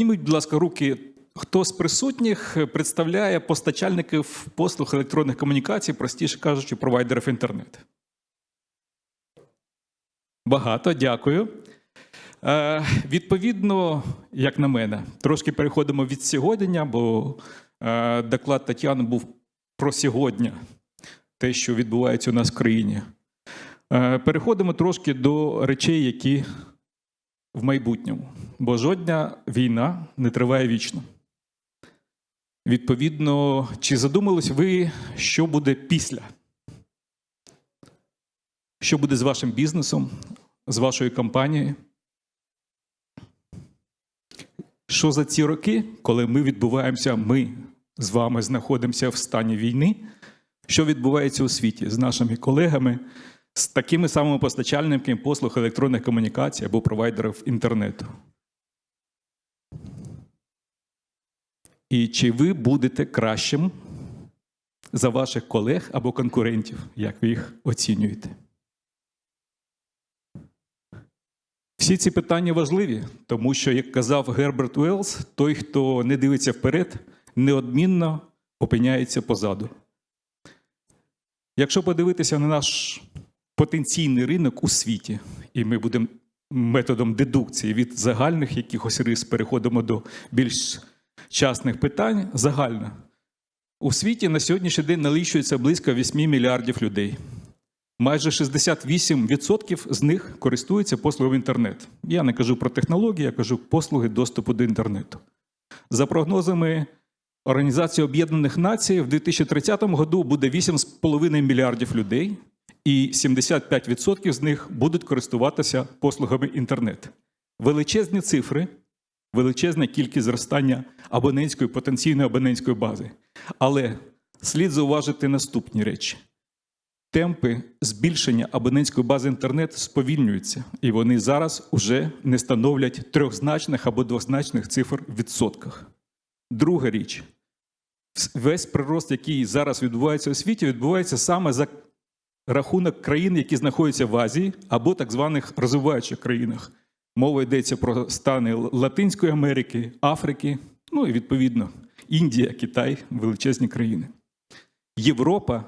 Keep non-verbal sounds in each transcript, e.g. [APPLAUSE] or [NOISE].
підніміть, будь ласка, руки. Хто з присутніх представляє постачальників послуг електронних комунікацій, простіше кажучи, провайдерів інтернету? Багато, дякую. Е, відповідно, як на мене, трошки переходимо від сьогодення, бо е, доклад Тетяни був про сьогодні, те, що відбувається у нас в країні. Е, переходимо трошки до речей, які в майбутньому, бо жодна війна не триває вічно. Відповідно, чи задумались ви, що буде після? Що буде з вашим бізнесом, з вашою компанією? Що за ці роки, коли ми відбуваємося, ми з вами знаходимося в стані війни? Що відбувається у світі з нашими колегами, з такими самими постачальниками послуг електронних комунікацій або провайдерів інтернету? І чи ви будете кращим за ваших колег або конкурентів, як ви їх оцінюєте? Всі ці питання важливі, тому що, як казав Герберт Уеллс, той, хто не дивиться вперед, неодмінно опиняється позаду. Якщо подивитися на наш потенційний ринок у світі, і ми будемо методом дедукції від загальних якихось рис переходимо до більш частних питань, загально. У світі на сьогоднішній день налічується близько 8 мільярдів людей. Майже 68% з них користуються послугами інтернет. Я не кажу про технології, я кажу послуги доступу до інтернету. За прогнозами Організації Об'єднаних Націй, в 2030 году буде 8,5 мільярдів людей, і 75% з них будуть користуватися послугами інтернет. Величезні цифри, величезна кількість зростання абонентської потенційної абонентської бази. Але слід зауважити наступні речі темпи збільшення абонентської бази інтернет сповільнюються, і вони зараз уже не становлять трьохзначних або двозначних цифр в відсотках. Друга річ: весь прирост, який зараз відбувається у світі, відбувається саме за рахунок країн, які знаходяться в Азії або так званих розвиваючих країнах. Мова йдеться про стани Латинської Америки, Африки, ну і відповідно Індія, Китай, величезні країни. Європа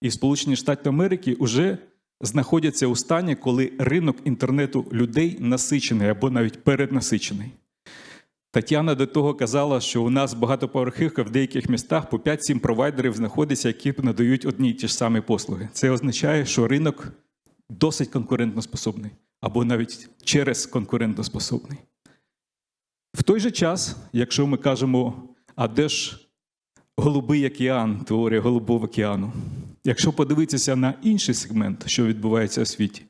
і Сполучені Штати Америки вже знаходяться у стані, коли ринок інтернету людей насичений або навіть переднасичений. Тетяна до того казала, що у нас багатоповерхівка в деяких містах по 5-7 провайдерів знаходиться, які надають одні й ті ж самі послуги. Це означає, що ринок досить конкурентоспособний, або навіть через конкурентоспособний. В той же час, якщо ми кажемо, а де ж голубий океан, теорія голубого океану, якщо подивитися на інший сегмент, що відбувається у світі,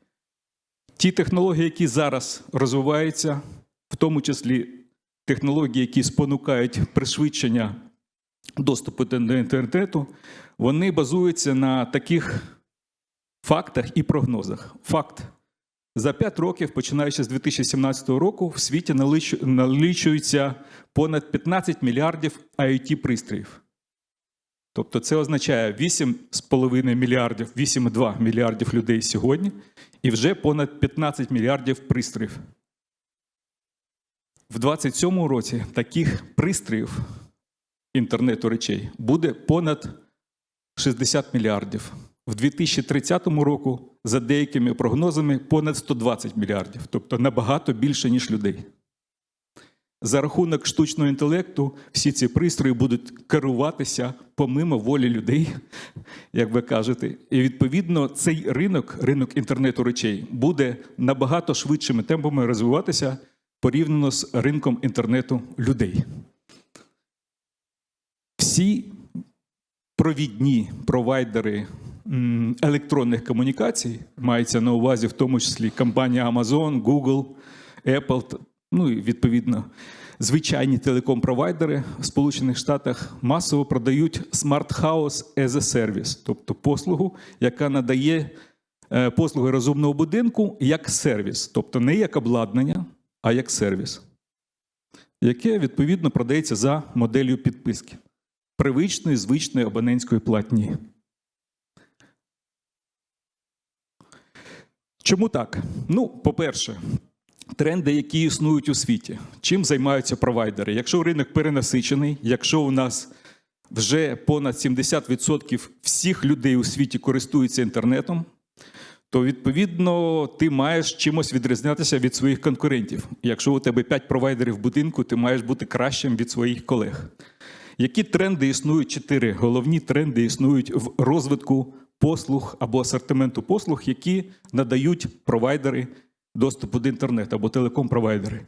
ті технології, які зараз розвиваються, в тому числі технології, які спонукають пришвидшення доступу до інтернету, вони базуються на таких фактах і прогнозах. Факт. За 5 років, починаючи з 2017 року, в світі налічується понад 15 мільярдів IoT пристроїв. Тобто це означає 8,5 мільярдів, 8,2 мільярдів людей сьогодні, і вже понад 15 мільярдів пристроїв. В 2027 році таких пристроїв інтернету речей буде понад 60 мільярдів. В 2030 року, за деякими прогнозами, понад 120 мільярдів, тобто набагато більше, ніж людей. За рахунок штучного інтелекту всі ці пристрої будуть керуватися помимо волі людей, як ви кажете. І відповідно цей ринок, ринок інтернету речей, буде набагато швидшими темпами розвиватися порівняно з ринком інтернету людей. Всі провідні провайдери електронних комунікацій мається на увазі, в тому числі компанія Amazon, Google, Apple, ну і відповідно звичайні телеком-провайдери в Сполучених Штатах масово продають Smart House as a Service, тобто послугу, яка надає е, послуги розумного будинку як сервіс, тобто не як обладнання, а як сервіс, яке відповідно продається за моделлю підписки привичної звичної абонентської платні. Чому так? Ну, по-перше, тренди, які існують у світі. Чим займаються провайдери? Якщо ринок перенасичений, якщо у нас вже понад 70% всіх людей у світі користуються інтернетом, то відповідно ти маєш чимось відрізнятися від своїх конкурентів. Якщо у тебе 5 провайдерів в будинку, ти маєш бути кращим від своїх колег. Які тренди існують? Чотири головні тренди існують в розвитку послуг або асортименту послуг, які надають провайдери доступу до інтернету або телеком-провайдери.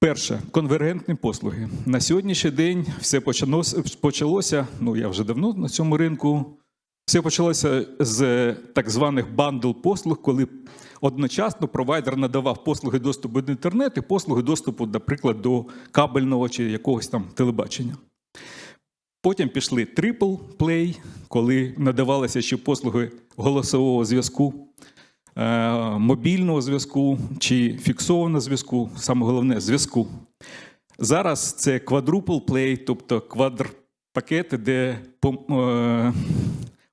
Перше конвергентні послуги. На сьогоднішній день все почалося. Ну я вже давно на цьому ринку. Все почалося з так званих бандл послуг, коли одночасно провайдер надавав послуги доступу до інтернету і послуги доступу, наприклад, до кабельного чи якогось там телебачення. Потім пішли Triple Play, коли надавалися ще послуги голосового зв'язку, е, мобільного зв'язку чи фіксованого зв'язку, саме головне зв'язку. Зараз це Quadruple Play, тобто квадр-пакети, де пом- е,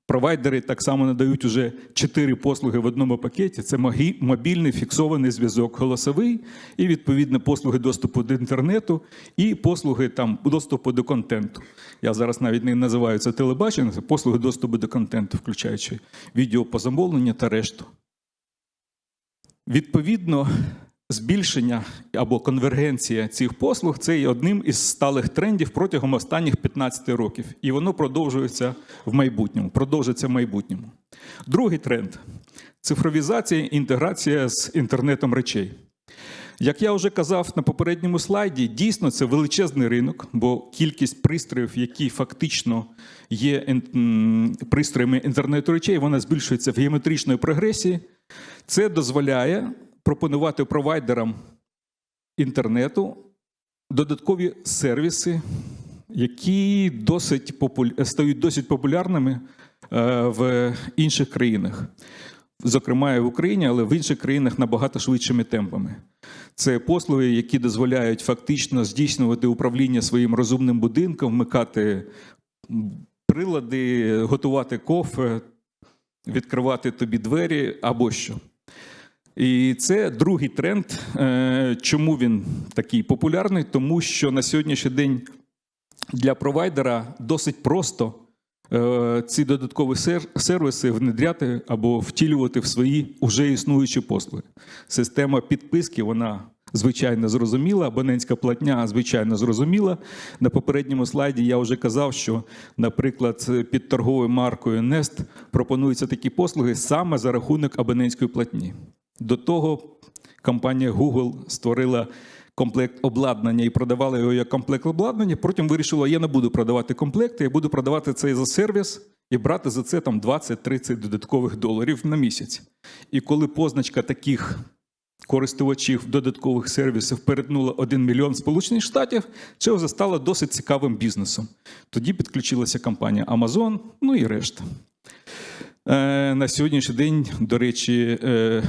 провайдери так само надають уже чотири послуги в одному пакеті: це мобільний фіксований зв'язок, голосовий, і відповідно послуги доступу до інтернету, і послуги там доступу до контенту. Я зараз навіть не називаю це телебачення, це послуги доступу до контенту, включаючи відео по замовленню та решту. Відповідно, збільшення або конвергенція цих послуг це є одним із сталих трендів протягом останніх 15 років, і воно продовжується в майбутньому. Продовжиться в майбутньому. Другий тренд цифровізація, інтеграція з інтернетом речей. Як я вже казав на попередньому слайді, дійсно це величезний ринок, бо кількість пристроїв, які фактично є пристроями інтернету речей, вона збільшується в геометричній прогресії. Це дозволяє пропонувати провайдерам інтернету додаткові сервіси, які досить популь... стають досить популярними е, в інших країнах. Зокрема, і в Україні, але в інших країнах набагато швидшими темпами. Це послуги, які дозволяють фактично здійснювати управління своїм розумним будинком, вмикати прилади, готувати кофе, відкривати тобі двері або що. І це другий тренд. Е, Чому він такий популярний? Тому що на сьогоднішній день для провайдера досить просто е, ці додаткові сер- сервіси внедряти або втілювати в свої вже існуючі послуги. Система підписки, вона звичайно зрозуміла, абонентська платня звичайно зрозуміла. На попередньому слайді я вже казав, що, наприклад, під торговою маркою Nest пропонуються такі послуги саме за рахунок абонентської платні. До того компанія Google створила комплект обладнання і продавала його як комплект обладнання. Потім вирішила, я не буду продавати комплекти, я буду продавати це за сервіс і брати за це там 20-30 додаткових доларів на місяць. І коли позначка таких користувачів додаткових сервісів перетнула 1 мільйон Сполучених Штатів, це вже стало досить цікавим бізнесом. Тоді підключилася компанія Amazon, ну і решта. Е, На сьогоднішній день, до речі, е,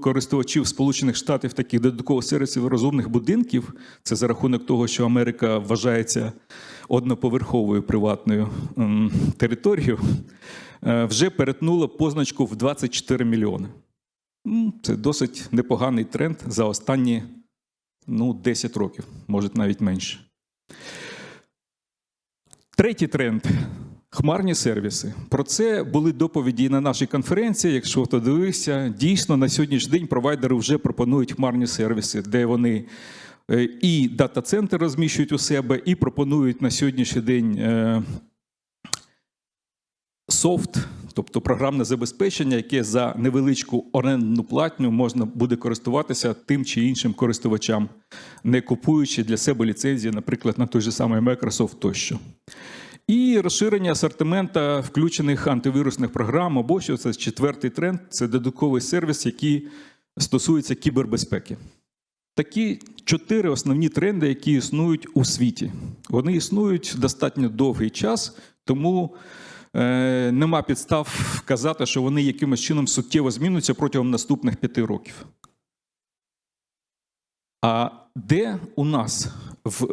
користувачів Сполучених Штатів таких додаткових сервісів розумних будинків. Це за рахунок того, що Америка вважається одноповерховою приватною територією, е, вже перетнуло позначку в 24 мільйони. Це досить непоганий тренд за останні ну, 10 років, може навіть менше. Третій тренд хмарні сервіси. Про це були доповіді на нашій конференції. Якщо хто дивився, дійсно на сьогоднішній день провайдери вже пропонують хмарні сервіси, де вони е, і дата-центр розміщують у себе, і пропонують на сьогоднішній день е, софт, тобто програмне забезпечення, яке за невеличку орендну платню можна буде користуватися тим чи іншим користувачам, не купуючи для себе ліцензії, наприклад, на той же самий Microsoft тощо. І розширення асортимента включених антивірусних програм, або що це четвертий тренд це додатковий сервіс, який стосується кібербезпеки. Такі чотири основні тренди, які існують у світі. Вони існують достатньо довгий час, тому е, нема підстав казати, що вони якимось чином суттєво змінюються протягом наступних п'яти років. А де у нас в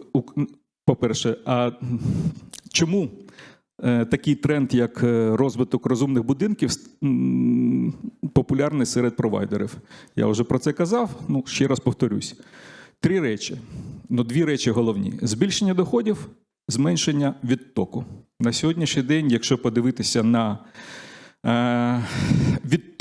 по-перше, а чому е, такий тренд, як е, розвиток розумних будинків, популярний серед провайдерів. Я вже про це казав, ну ще раз повторюсь. Три речі. Ну, дві речі головні: збільшення доходів, зменшення відтоку. На сьогоднішній день, якщо подивитися на е,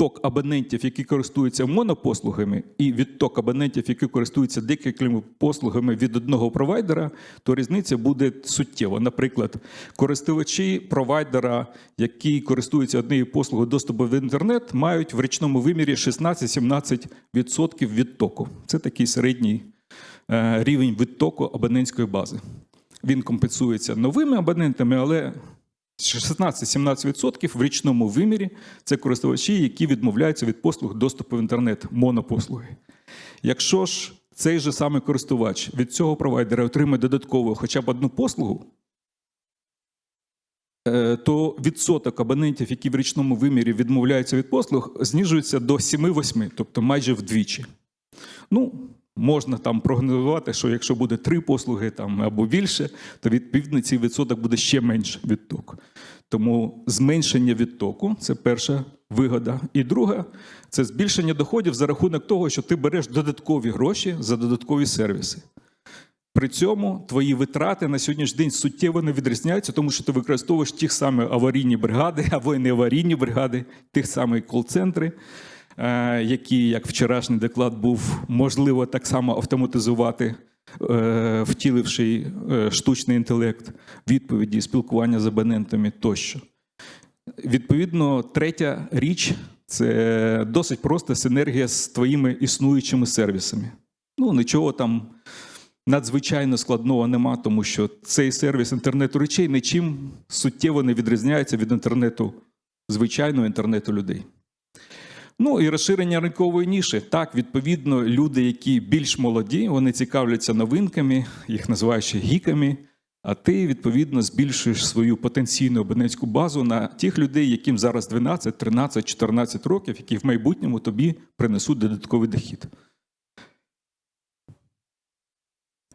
відток абонентів, які користуються монопослугами, і відток абонентів, які користуються декількома послугами від одного провайдера, то різниця буде суттєва. Наприклад, користувачі провайдера, які користуються однією послугою доступу в інтернет, мають в річному вимірі 16-17% відтоку. Це такий середній е, рівень відтоку абонентської бази. Він компенсується новими абонентами, але 16-17% в річному вимірі це користувачі, які відмовляються від послуг доступу в інтернет, монопослуги. Якщо ж цей же самий користувач від цього провайдера отримає додатково хоча б одну послугу, е, то відсоток абонентів, які в річному вимірі відмовляються від послуг, знижується до 7-8, тобто майже вдвічі. Ну, можна там прогнозувати, що якщо буде три послуги там, або більше, то відповідно цей відсоток буде ще менше відток. Тому зменшення відтоку це перша вигода. І друга це збільшення доходів за рахунок того, що ти береш додаткові гроші за додаткові сервіси. При цьому твої витрати на сьогоднішній день суттєво не відрізняються, тому що ти використовуєш ті самі аварійні бригади або й не аварійні бригади, тих самих кол-центри, які, як вчорашній доклад був, можливо так само автоматизувати, е, втіливши е, штучний інтелект, відповіді, спілкування з абонентами тощо. Відповідно, третя річ це досить просто синергія з твоїми існуючими сервісами. Ну, нічого там надзвичайно складного нема, тому що цей сервіс інтернету речей нічим суттєво не відрізняється від інтернету, звичайного інтернету людей. Ну і розширення ринкової ніші. Так, відповідно, люди, які більш молоді, вони цікавляться новинками, їх називають ще гіками. А ти, відповідно, збільшуєш свою потенційну абонентську базу на тих людей, яким зараз 12, 13, 14 років, які в майбутньому тобі принесуть додатковий дохід.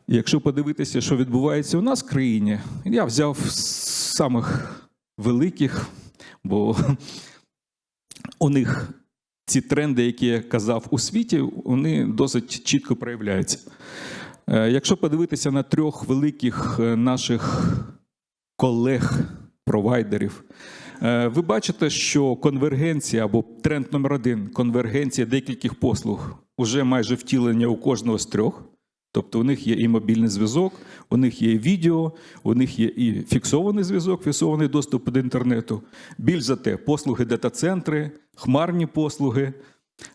Якщо подивитися, що відбувається у нас в країні, я взяв самих великих, бо у них ці тренди, які я казав у світі, вони досить чітко проявляються. Е, Якщо подивитися на трьох великих е, наших колег-провайдерів, е, ви бачите, що конвергенція або тренд номер один конвергенція декількох послуг уже майже втілення у кожного з трьох. Тобто у них є і мобільний зв'язок, у них є і відео, у них є і фіксований зв'язок, фіксований доступ до інтернету. Більш за те, послуги дата-центри, хмарні послуги,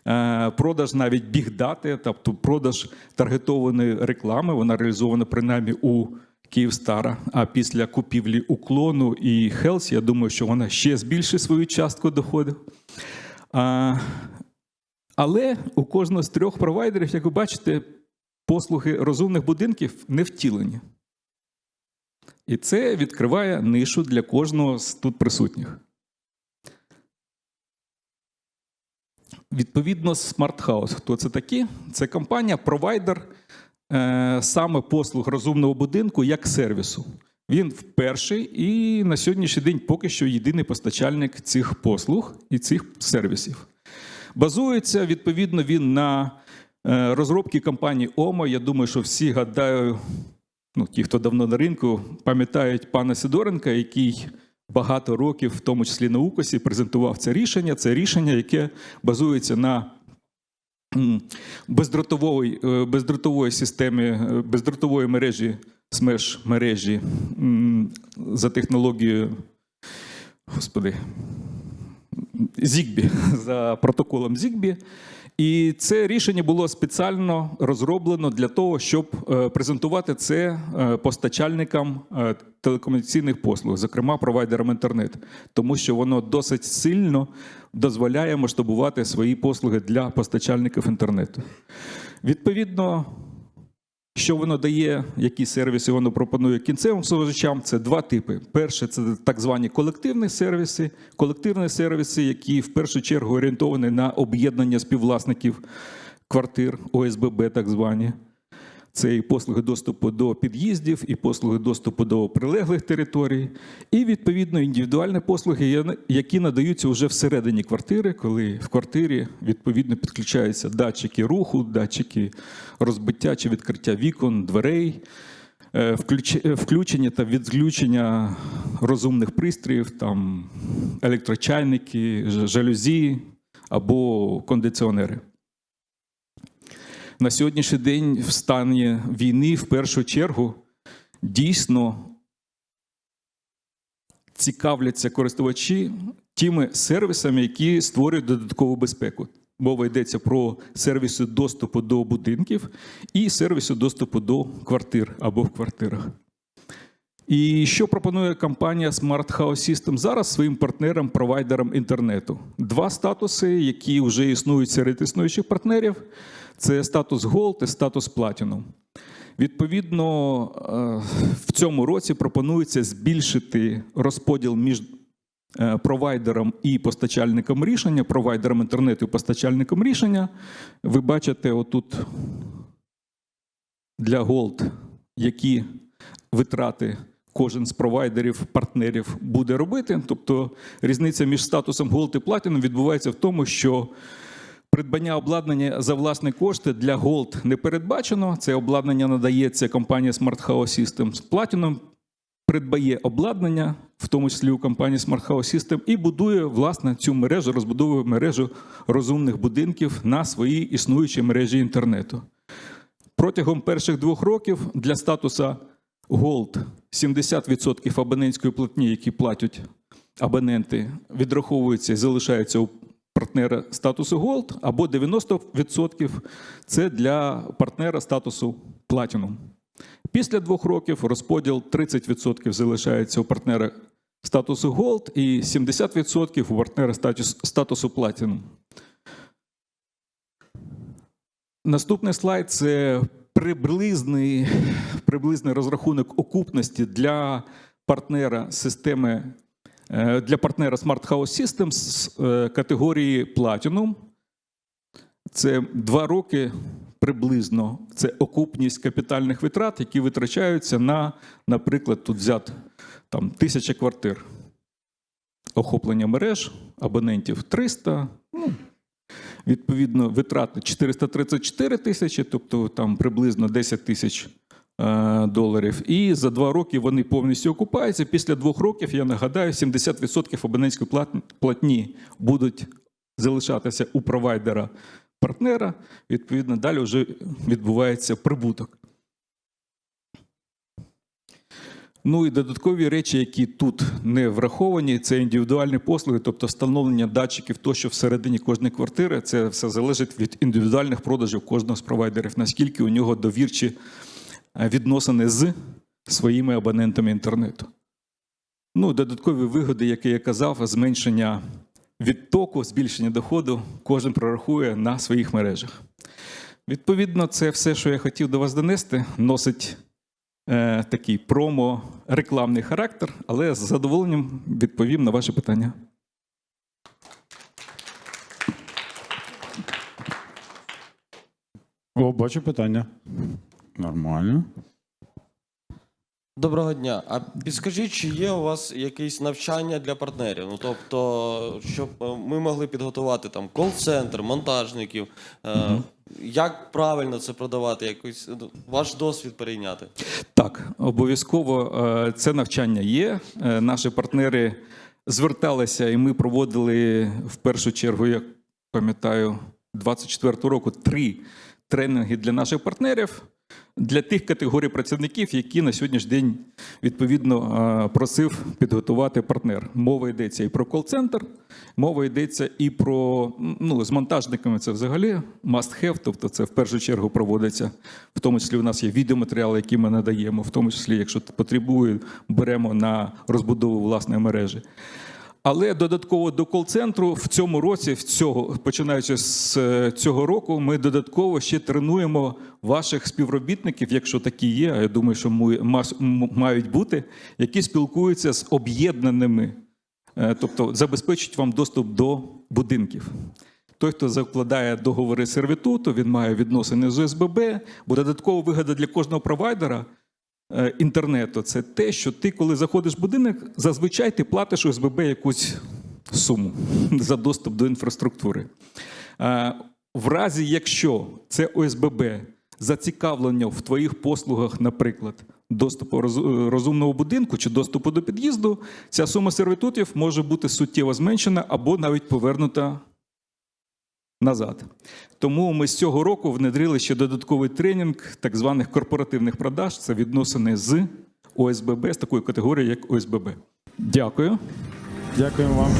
е, продаж навіть бігдати, тобто продаж таргетованої реклами, вона реалізована принаймні у Київстара. А після купівлі уклону і Хелсі, я думаю, що вона ще збільшить свою частку доходів. Але у кожного з трьох провайдерів, як ви бачите, послуги розумних будинків не втілені. І це відкриває нишу для кожного з тут присутніх. Відповідно, Smart House. Хто це такі? Це компанія, провайдер е, саме послуг розумного будинку як сервісу. Він вперший і на сьогоднішній день поки що єдиний постачальник цих послуг і цих сервісів. Базується відповідно він на е, розробці компанії ОМО. Я думаю, що всі гадаю, ну, ті, хто давно на ринку, пам'ятають пана Сидоренка, який багато років, в тому числі на УКОСі, презентував це рішення. Це рішення, яке базується на бездротової, е, бездротової системі, е, бездротової мережі, смеш мережі за технологією, господи, Zigbee, [LAUGHS] за протоколом Zigbee. І це рішення було спеціально розроблено для того, щоб е, презентувати це е, постачальникам е, телекомунікаційних послуг, зокрема провайдерам інтернет, тому що воно досить сильно дозволяє масштабувати свої послуги для постачальників інтернету. Відповідно, що воно дає, які сервіси воно пропонує кінцевим споживачам, це два типи. Перше, це так звані колективні сервіси. Колективні сервіси, які в першу чергу орієнтовані на об'єднання співвласників квартир, ОСББ, так звані. Це і послуги доступу до під'їздів, і послуги доступу до прилеглих територій, і відповідно індивідуальні послуги, які надаються вже всередині квартири, коли в квартирі відповідно підключаються датчики руху, датчики розбиття чи відкриття вікон, дверей, е, е, включення та відключення розумних пристроїв, там електрочайники, жалюзі або кондиціонери. На сьогоднішній день в стані війни в першу чергу дійсно цікавляться користувачі тими сервісами, які створюють додаткову безпеку. Мова йдеться про сервіси доступу до будинків і сервіси доступу до квартир або в квартирах. І що пропонує компанія Smart House System зараз своїм партнерам, провайдерам інтернету? Два статуси, які вже існують серед існуючих партнерів: це статус Gold і статус Platinum. Відповідно, е, в цьому році пропонується збільшити розподіл між е, провайдером і постачальником рішення, провайдером інтернету і постачальником рішення. Ви бачите отут для Gold, які витрати кожен з провайдерів, партнерів буде робити. Тобто різниця між статусом Gold і Platinum відбувається в тому, що придбання обладнання за власні кошти для Gold не передбачено. Це обладнання надається компанія Smart House Systems. Platinum придбає обладнання, в тому числі у компанії Smart House System, і будує власне цю мережу, розбудовує мережу розумних будинків на своїй існуючій мережі інтернету. Протягом перших двох років для статуса Gold 70% абонентської платні, які платять абоненти, відраховуються і залишаються у партнера статусу Gold, або 90% це для партнера статусу Platinum. Після двох років розподіл 30% залишається у партнера статусу Gold і 70% у партнера статусу Platinum. Наступний слайд це приблизний, приблизний розрахунок окупності для партнера системи е, для партнера Smart House Systems з е, категорії Platinum. Це два роки приблизно. Це окупність капітальних витрат, які витрачаються на, наприклад, тут взят там тисяча квартир. Охоплення мереж, абонентів 300. Ну, відповідно, витрати 434 тисячі, тобто там приблизно 10 тисяч доларів. І за два роки вони повністю окупаються. Після двох років, я нагадаю, 70% абонентської платні будуть залишатися у провайдера партнера. Відповідно, далі вже відбувається прибуток. Ну і додаткові речі, які тут не враховані, це індивідуальні послуги, тобто встановлення датчиків тощо всередині кожної квартири. Це все залежить від індивідуальних продажів кожного з провайдерів, наскільки у нього довірчі е, відносини з своїми абонентами інтернету. Ну, додаткові вигоди, які я казав, зменшення відтоку, збільшення доходу кожен прорахує на своїх мережах. Відповідно, це все, що я хотів до вас донести, носить е, такий промо-рекламний характер, але з задоволенням відповім на ваші питання. О, бачу питання. Нормально. Доброго дня. А підскажіть, чи є у вас якесь навчання для партнерів? Ну тобто, щоб е, ми могли підготувати там кол-центр, монтажників, е, як правильно це продавати, якийсь ну, ваш досвід перейняти? Так, обов'язково е, це навчання є. Е, Наші партнери зверталися, і ми проводили в першу чергу, я пам'ятаю, 24 року три тренінги для наших партнерів. Для тих категорій працівників, які на сьогоднішній день відповідно е, просив підготувати партнер. Мова йдеться і про кол-центр, мова йдеться і про ну, з монтажниками це взагалі must have, тобто це в першу чергу проводиться. В тому числі у нас є відеоматеріали, які ми надаємо, в тому числі, якщо потребує, беремо на розбудову власної мережі. Але додатково до кол-центру в цьому році, в цього, починаючи з е, цього року, ми додатково ще тренуємо ваших співробітників, якщо такі є, а я думаю, що мають бути, які спілкуються з об'єднаними, е, тобто забезпечують вам доступ до будинків. Той, хто закладає договори сервітуту, він має відносини з ОСББ, бо додаткова вигода для кожного провайдера інтернету це те, що ти, коли заходиш в будинок, зазвичай ти платиш ОСББ якусь суму за доступ до інфраструктури. Е, В разі, якщо це ОСББ зацікавлення в твоїх послугах, наприклад, доступу розумного будинку чи доступу до під'їзду, ця сума сервітутів може бути суттєво зменшена або навіть повернута назад. Тому ми з цього року внедрили ще додатковий тренінг так званих корпоративних продаж. Це відносини з ОСББ, з такої категорії, як ОСББ. Дякую. Дякуємо вам.